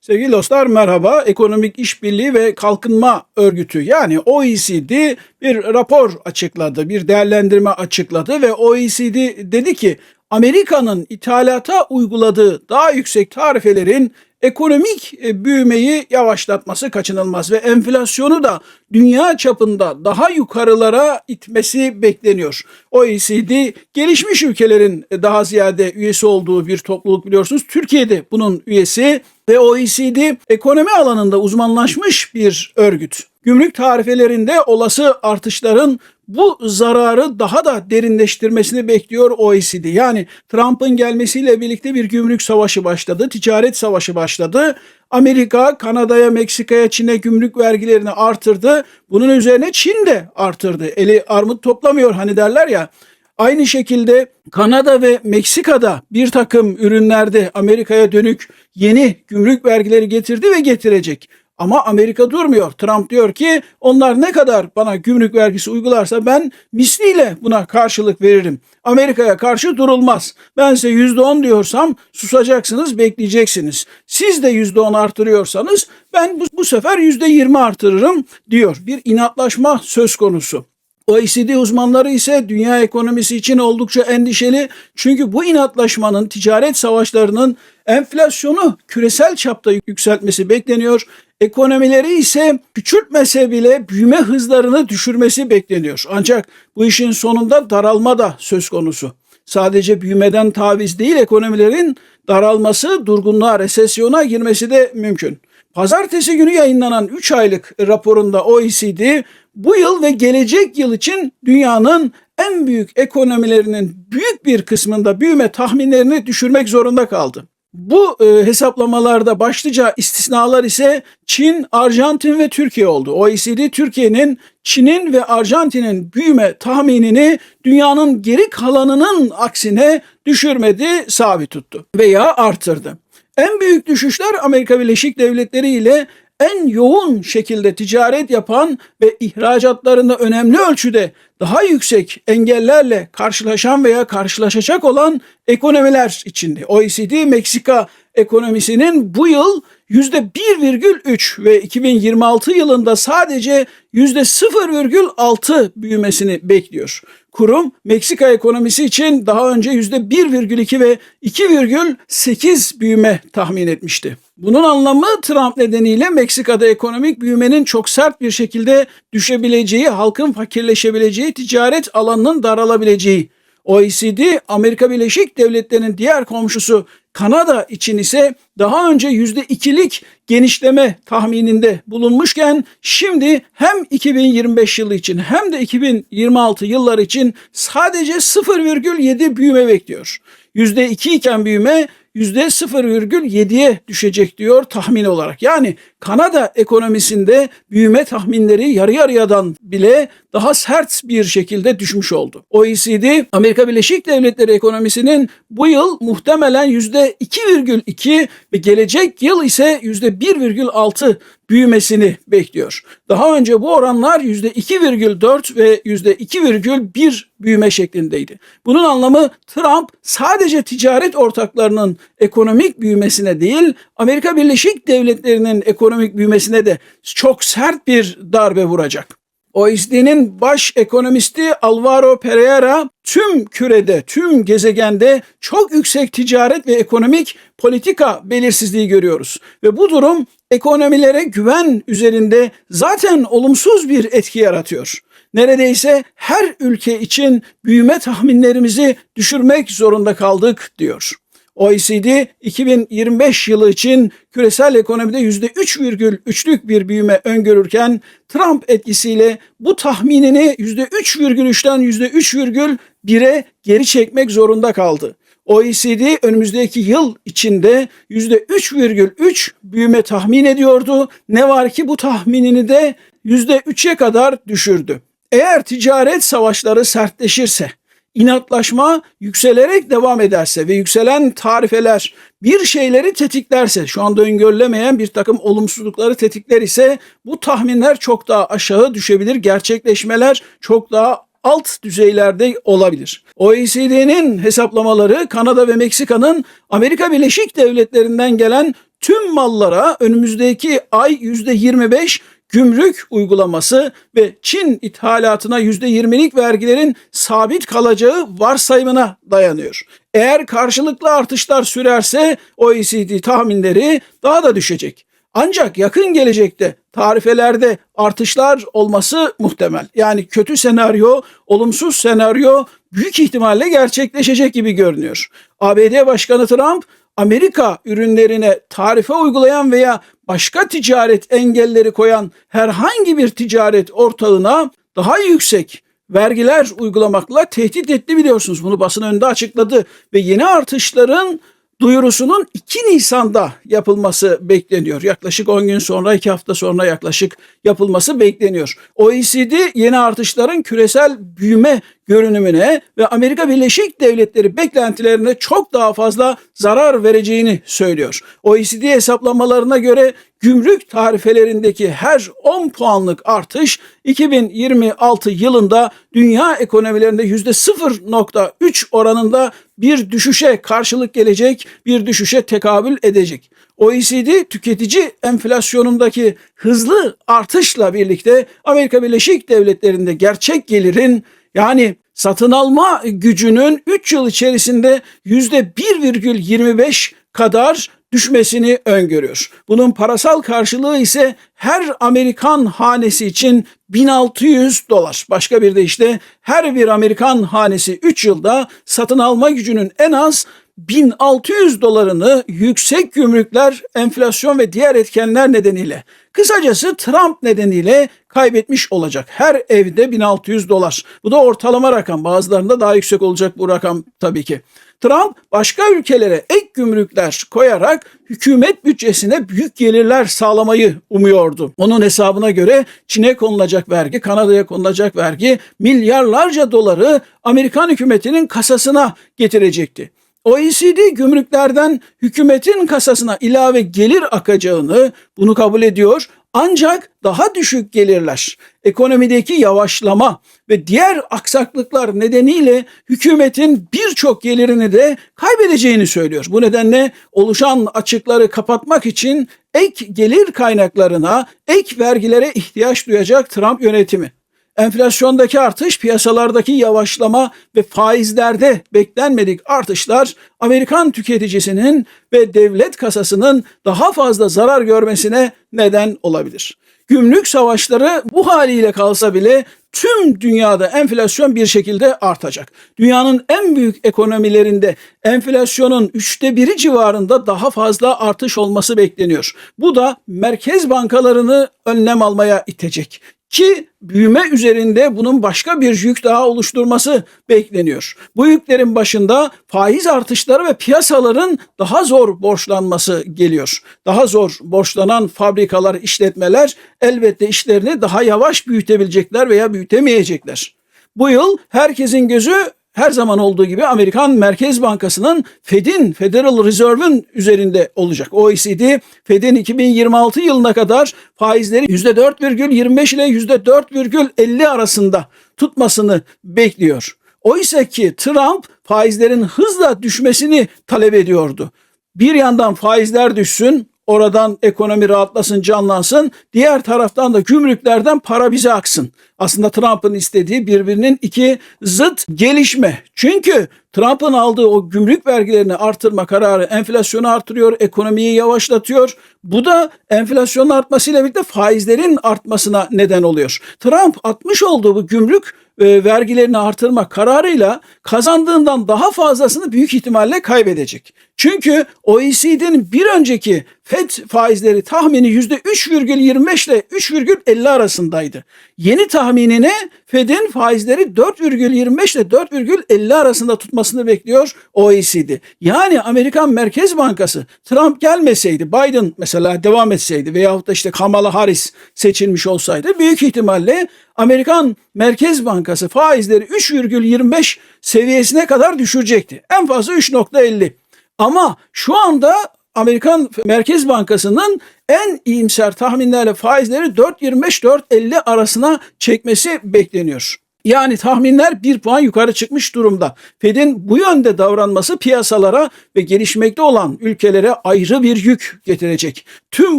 Sevgili dostlar merhaba. Ekonomik İşbirliği ve Kalkınma Örgütü yani OECD bir rapor açıkladı, bir değerlendirme açıkladı ve OECD dedi ki Amerika'nın ithalata uyguladığı daha yüksek tarifelerin ekonomik e, büyümeyi yavaşlatması kaçınılmaz ve enflasyonu da dünya çapında daha yukarılara itmesi bekleniyor. OECD gelişmiş ülkelerin daha ziyade üyesi olduğu bir topluluk biliyorsunuz. Türkiye'de bunun üyesi ve OECD ekonomi alanında uzmanlaşmış bir örgüt. Gümrük tarifelerinde olası artışların bu zararı daha da derinleştirmesini bekliyor OECD. Yani Trump'ın gelmesiyle birlikte bir gümrük savaşı başladı, ticaret savaşı başladı. Amerika Kanada'ya, Meksika'ya, Çin'e gümrük vergilerini artırdı. Bunun üzerine Çin de artırdı. Eli armut toplamıyor hani derler ya. Aynı şekilde Kanada ve Meksika'da bir takım ürünlerde Amerika'ya dönük yeni gümrük vergileri getirdi ve getirecek. Ama Amerika durmuyor. Trump diyor ki onlar ne kadar bana gümrük vergisi uygularsa ben misliyle buna karşılık veririm. Amerika'ya karşı durulmaz. Ben size %10 diyorsam susacaksınız, bekleyeceksiniz. Siz de %10 artırıyorsanız ben bu, bu sefer %20 artırırım diyor. Bir inatlaşma söz konusu. OECD uzmanları ise dünya ekonomisi için oldukça endişeli. Çünkü bu inatlaşmanın, ticaret savaşlarının enflasyonu küresel çapta yükseltmesi bekleniyor. Ekonomileri ise küçültmese bile büyüme hızlarını düşürmesi bekleniyor. Ancak bu işin sonunda daralma da söz konusu. Sadece büyümeden taviz değil ekonomilerin daralması, durgunluğa, resesyona girmesi de mümkün. Pazartesi günü yayınlanan 3 aylık raporunda OECD bu yıl ve gelecek yıl için dünyanın en büyük ekonomilerinin büyük bir kısmında büyüme tahminlerini düşürmek zorunda kaldı. Bu e, hesaplamalarda başlıca istisnalar ise Çin, Arjantin ve Türkiye oldu. OECD Türkiye'nin Çin'in ve Arjantin'in büyüme tahminini dünyanın geri kalanının aksine düşürmedi, sabit tuttu veya artırdı. En büyük düşüşler Amerika Birleşik Devletleri ile en yoğun şekilde ticaret yapan ve ihracatlarında önemli ölçüde daha yüksek engellerle karşılaşan veya karşılaşacak olan ekonomiler içinde. OECD Meksika ekonomisinin bu yıl %1,3 ve 2026 yılında sadece %0,6 büyümesini bekliyor. Kurum Meksika ekonomisi için daha önce %1,2 ve 2,8 büyüme tahmin etmişti. Bunun anlamı Trump nedeniyle Meksika'da ekonomik büyümenin çok sert bir şekilde düşebileceği, halkın fakirleşebileceği, ticaret alanının daralabileceği. OECD, Amerika Birleşik Devletleri'nin diğer komşusu Kanada için ise daha önce %2'lik genişleme tahmininde bulunmuşken şimdi hem 2025 yılı için hem de 2026 yıllar için sadece 0,7 büyüme bekliyor. %2 iken büyüme %0,7'ye düşecek diyor tahmin olarak. Yani Kanada ekonomisinde büyüme tahminleri yarı yarıyadan bile daha sert bir şekilde düşmüş oldu. OECD Amerika Birleşik Devletleri ekonomisinin bu yıl muhtemelen %2,2 ve gelecek yıl ise %1,6 büyümesini bekliyor. Daha önce bu oranlar %2,4 ve %2,1 büyüme şeklindeydi. Bunun anlamı Trump sadece ticaret ortaklarının ekonomik büyümesine değil, Amerika Birleşik Devletleri'nin ekonomik büyümesine de çok sert bir darbe vuracak. OECD'nin baş ekonomisti Alvaro Pereira tüm kürede, tüm gezegende çok yüksek ticaret ve ekonomik politika belirsizliği görüyoruz. Ve bu durum ekonomilere güven üzerinde zaten olumsuz bir etki yaratıyor. Neredeyse her ülke için büyüme tahminlerimizi düşürmek zorunda kaldık diyor. OECD 2025 yılı için küresel ekonomide %3,3'lük bir büyüme öngörürken Trump etkisiyle bu tahminini %3,3'ten %3,1'e geri çekmek zorunda kaldı. OECD önümüzdeki yıl içinde %3,3 büyüme tahmin ediyordu. Ne var ki bu tahminini de %3'e kadar düşürdü. Eğer ticaret savaşları sertleşirse inatlaşma yükselerek devam ederse ve yükselen tarifeler bir şeyleri tetiklerse, şu anda öngörülemeyen bir takım olumsuzlukları tetikler ise bu tahminler çok daha aşağı düşebilir. Gerçekleşmeler çok daha alt düzeylerde olabilir. OECD'nin hesaplamaları Kanada ve Meksika'nın Amerika Birleşik Devletleri'nden gelen tüm mallara önümüzdeki ay %25 gümrük uygulaması ve Çin ithalatına %20'lik vergilerin sabit kalacağı varsayımına dayanıyor. Eğer karşılıklı artışlar sürerse OECD tahminleri daha da düşecek. Ancak yakın gelecekte tarifelerde artışlar olması muhtemel. Yani kötü senaryo, olumsuz senaryo büyük ihtimalle gerçekleşecek gibi görünüyor. ABD Başkanı Trump Amerika ürünlerine tarife uygulayan veya başka ticaret engelleri koyan herhangi bir ticaret ortağına daha yüksek vergiler uygulamakla tehdit etti biliyorsunuz. Bunu basın önünde açıkladı ve yeni artışların duyurusunun 2 Nisan'da yapılması bekleniyor. Yaklaşık 10 gün sonra 2 hafta sonra yaklaşık yapılması bekleniyor. OECD yeni artışların küresel büyüme görünümüne ve Amerika Birleşik Devletleri beklentilerine çok daha fazla zarar vereceğini söylüyor. OECD hesaplamalarına göre gümrük tarifelerindeki her 10 puanlık artış 2026 yılında dünya ekonomilerinde %0.3 oranında bir düşüşe karşılık gelecek, bir düşüşe tekabül edecek. OECD tüketici enflasyonundaki hızlı artışla birlikte Amerika Birleşik Devletleri'nde gerçek gelirin yani satın alma gücünün 3 yıl içerisinde %1,25 kadar düşmesini öngörüyor. Bunun parasal karşılığı ise her Amerikan hanesi için 1600 dolar. Başka bir de işte her bir Amerikan hanesi 3 yılda satın alma gücünün en az 1600 dolarını yüksek gümrükler, enflasyon ve diğer etkenler nedeniyle kısacası Trump nedeniyle kaybetmiş olacak. Her evde 1600 dolar. Bu da ortalama rakam. Bazılarında daha yüksek olacak bu rakam tabii ki. Trump başka ülkelere ek gümrükler koyarak hükümet bütçesine büyük gelirler sağlamayı umuyordu. Onun hesabına göre Çin'e konulacak vergi, Kanada'ya konulacak vergi milyarlarca doları Amerikan hükümetinin kasasına getirecekti. OECD gümrüklerden hükümetin kasasına ilave gelir akacağını bunu kabul ediyor. Ancak daha düşük gelirler, ekonomideki yavaşlama ve diğer aksaklıklar nedeniyle hükümetin birçok gelirini de kaybedeceğini söylüyor. Bu nedenle oluşan açıkları kapatmak için ek gelir kaynaklarına, ek vergilere ihtiyaç duyacak Trump yönetimi. Enflasyondaki artış, piyasalardaki yavaşlama ve faizlerde beklenmedik artışlar Amerikan tüketicisinin ve devlet kasasının daha fazla zarar görmesine neden olabilir. Gümrük savaşları bu haliyle kalsa bile tüm dünyada enflasyon bir şekilde artacak. Dünyanın en büyük ekonomilerinde enflasyonun üçte biri civarında daha fazla artış olması bekleniyor. Bu da merkez bankalarını önlem almaya itecek ki büyüme üzerinde bunun başka bir yük daha oluşturması bekleniyor. Bu yüklerin başında faiz artışları ve piyasaların daha zor borçlanması geliyor. Daha zor borçlanan fabrikalar, işletmeler elbette işlerini daha yavaş büyütebilecekler veya büyütemeyecekler. Bu yıl herkesin gözü her zaman olduğu gibi Amerikan Merkez Bankası'nın Fed'in, Federal Reserve'ın üzerinde olacak. OECD, Fed'in 2026 yılına kadar faizleri %4,25 ile %4,50 arasında tutmasını bekliyor. Oysa ki Trump faizlerin hızla düşmesini talep ediyordu. Bir yandan faizler düşsün, Oradan ekonomi rahatlasın, canlansın. Diğer taraftan da gümrüklerden para bize aksın. Aslında Trump'ın istediği birbirinin iki zıt gelişme. Çünkü Trump'ın aldığı o gümrük vergilerini artırma kararı enflasyonu artırıyor, ekonomiyi yavaşlatıyor. Bu da enflasyonun artmasıyla birlikte faizlerin artmasına neden oluyor. Trump atmış olduğu bu gümrük e, vergilerini artırma kararıyla kazandığından daha fazlasını büyük ihtimalle kaybedecek. Çünkü OECD'nin bir önceki FED faizleri tahmini %3,25 ile 3,50 arasındaydı. Yeni tahminine Fed'in faizleri 4,25 ile 4,50 arasında tutmasını bekliyor OECD. Yani Amerikan Merkez Bankası Trump gelmeseydi, Biden mesela devam etseydi veyahut da işte Kamala Harris seçilmiş olsaydı büyük ihtimalle Amerikan Merkez Bankası faizleri 3,25 seviyesine kadar düşürecekti. En fazla 3,50. Ama şu anda Amerikan Merkez Bankası'nın en iyimser tahminlerle faizleri 4.25-4.50 arasına çekmesi bekleniyor. Yani tahminler bir puan yukarı çıkmış durumda. Fed'in bu yönde davranması piyasalara ve gelişmekte olan ülkelere ayrı bir yük getirecek. Tüm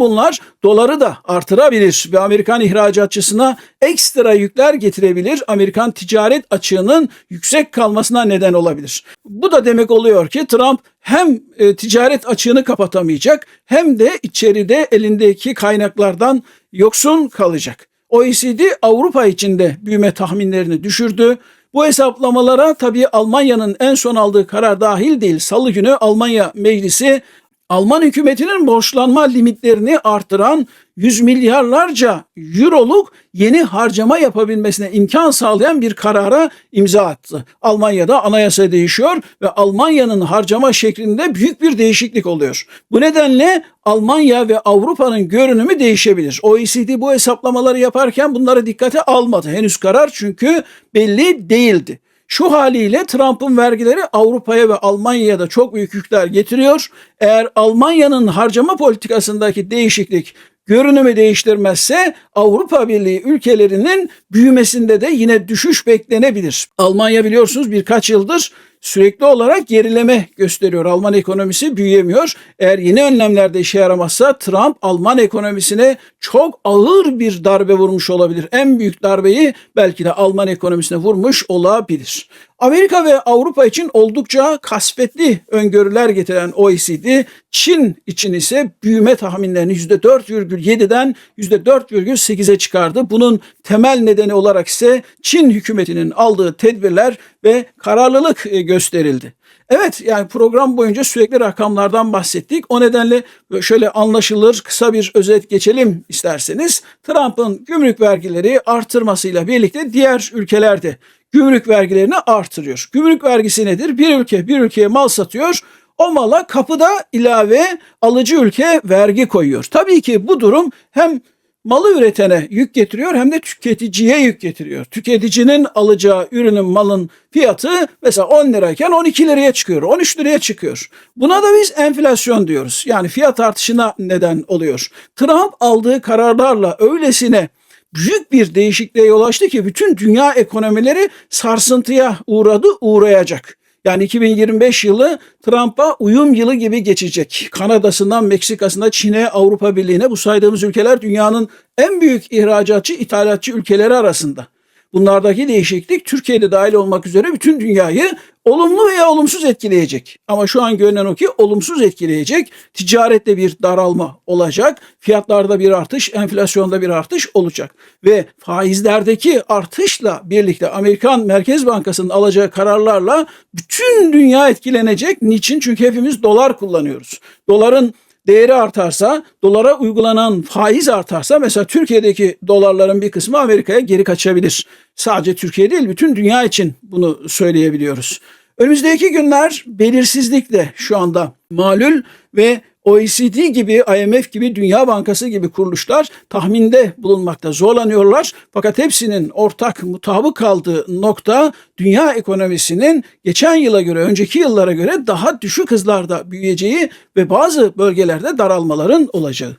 bunlar doları da artırabilir ve Amerikan ihracatçısına ekstra yükler getirebilir. Amerikan ticaret açığının yüksek kalmasına neden olabilir. Bu da demek oluyor ki Trump hem e, ticaret açığını kapatamayacak hem de içeride elindeki kaynaklardan yoksun kalacak. OECD Avrupa içinde büyüme tahminlerini düşürdü. Bu hesaplamalara tabii Almanya'nın en son aldığı karar dahil değil. Salı günü Almanya Meclisi Alman hükümetinin borçlanma limitlerini artıran yüz milyarlarca euroluk yeni harcama yapabilmesine imkan sağlayan bir karara imza attı. Almanya'da anayasa değişiyor ve Almanya'nın harcama şeklinde büyük bir değişiklik oluyor. Bu nedenle Almanya ve Avrupa'nın görünümü değişebilir. OECD bu hesaplamaları yaparken bunları dikkate almadı. Henüz karar çünkü belli değildi. Şu haliyle Trump'ın vergileri Avrupa'ya ve Almanya'ya da çok büyük yükler getiriyor. Eğer Almanya'nın harcama politikasındaki değişiklik görünümü değiştirmezse Avrupa Birliği ülkelerinin büyümesinde de yine düşüş beklenebilir. Almanya biliyorsunuz birkaç yıldır sürekli olarak gerileme gösteriyor. Alman ekonomisi büyüyemiyor. Eğer yeni önlemlerde işe yaramazsa Trump Alman ekonomisine çok ağır bir darbe vurmuş olabilir. En büyük darbeyi belki de Alman ekonomisine vurmuş olabilir. Amerika ve Avrupa için oldukça kasvetli öngörüler getiren OECD, Çin için ise büyüme tahminlerini %4,7'den %4,8'e çıkardı. Bunun temel nedeni olarak ise Çin hükümetinin aldığı tedbirler ve kararlılık e, gösterildi. Evet yani program boyunca sürekli rakamlardan bahsettik. O nedenle şöyle anlaşılır kısa bir özet geçelim isterseniz. Trump'ın gümrük vergileri artırmasıyla birlikte diğer ülkelerde gümrük vergilerini artırıyor. Gümrük vergisi nedir? Bir ülke bir ülkeye mal satıyor. O mala kapıda ilave alıcı ülke vergi koyuyor. Tabii ki bu durum hem malı üretene yük getiriyor hem de tüketiciye yük getiriyor. Tüketicinin alacağı ürünün malın fiyatı mesela 10 lirayken 12 liraya çıkıyor, 13 liraya çıkıyor. Buna da biz enflasyon diyoruz. Yani fiyat artışına neden oluyor. Trump aldığı kararlarla öylesine büyük bir değişikliğe yol açtı ki bütün dünya ekonomileri sarsıntıya uğradı, uğrayacak. Yani 2025 yılı Trump'a uyum yılı gibi geçecek. Kanada'sından Meksika'sına, Çin'e, Avrupa Birliği'ne bu saydığımız ülkeler dünyanın en büyük ihracatçı, ithalatçı ülkeleri arasında. Bunlardaki değişiklik Türkiye'de dahil olmak üzere bütün dünyayı olumlu veya olumsuz etkileyecek. Ama şu an görünen o ki olumsuz etkileyecek. Ticarette bir daralma olacak. Fiyatlarda bir artış, enflasyonda bir artış olacak. Ve faizlerdeki artışla birlikte Amerikan Merkez Bankası'nın alacağı kararlarla bütün dünya etkilenecek. Niçin? Çünkü hepimiz dolar kullanıyoruz. Doların değeri artarsa, dolara uygulanan faiz artarsa mesela Türkiye'deki dolarların bir kısmı Amerika'ya geri kaçabilir. Sadece Türkiye değil bütün dünya için bunu söyleyebiliyoruz. Önümüzdeki günler belirsizlikle şu anda malul ve OECD gibi, IMF gibi, Dünya Bankası gibi kuruluşlar tahminde bulunmakta zorlanıyorlar. Fakat hepsinin ortak mutabık kaldığı nokta dünya ekonomisinin geçen yıla göre, önceki yıllara göre daha düşük hızlarda büyüyeceği ve bazı bölgelerde daralmaların olacağı.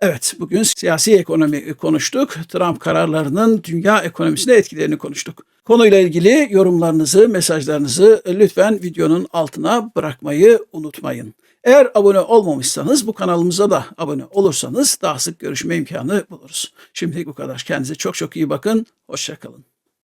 Evet, bugün siyasi ekonomi konuştuk. Trump kararlarının dünya ekonomisine etkilerini konuştuk. Konuyla ilgili yorumlarınızı, mesajlarınızı lütfen videonun altına bırakmayı unutmayın. Eğer abone olmamışsanız bu kanalımıza da abone olursanız daha sık görüşme imkanı buluruz. Şimdilik bu kadar. Kendinize çok çok iyi bakın. Hoşçakalın.